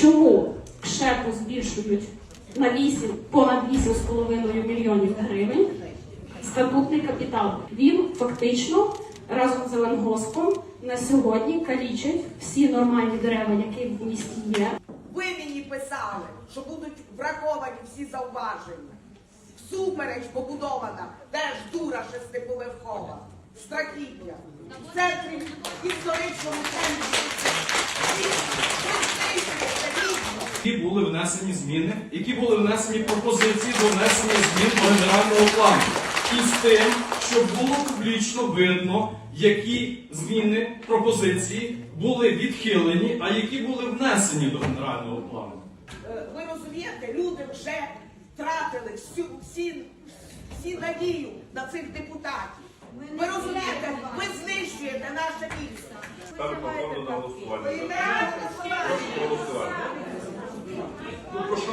чому КШЕПу збільшують на 8, понад 8,5 мільйонів гривень статутний капітал. Він фактично разом з Зеленгоспом на сьогодні калічить всі нормальні дерева, які в місті є. Ви мені писали, що будуть враховані всі зауваження. Всупереч побудована теж дура шестиповерхова. Страхіття. В центрі історичному центрі. І ви знищуєте дійсно. Які були внесені зміни, які були внесені пропозиції до внесення змін до генерального плану. І з тим, щоб було публічно видно, які зміни пропозиції були відхилені, а які були внесені до генерального плану. Е, Ви розумієте, люди вже втратили всю, всі, всі надію на цих депутатів. Ви розумієте, ви знищуєте наше місто. Повторно на голосування. Thank you.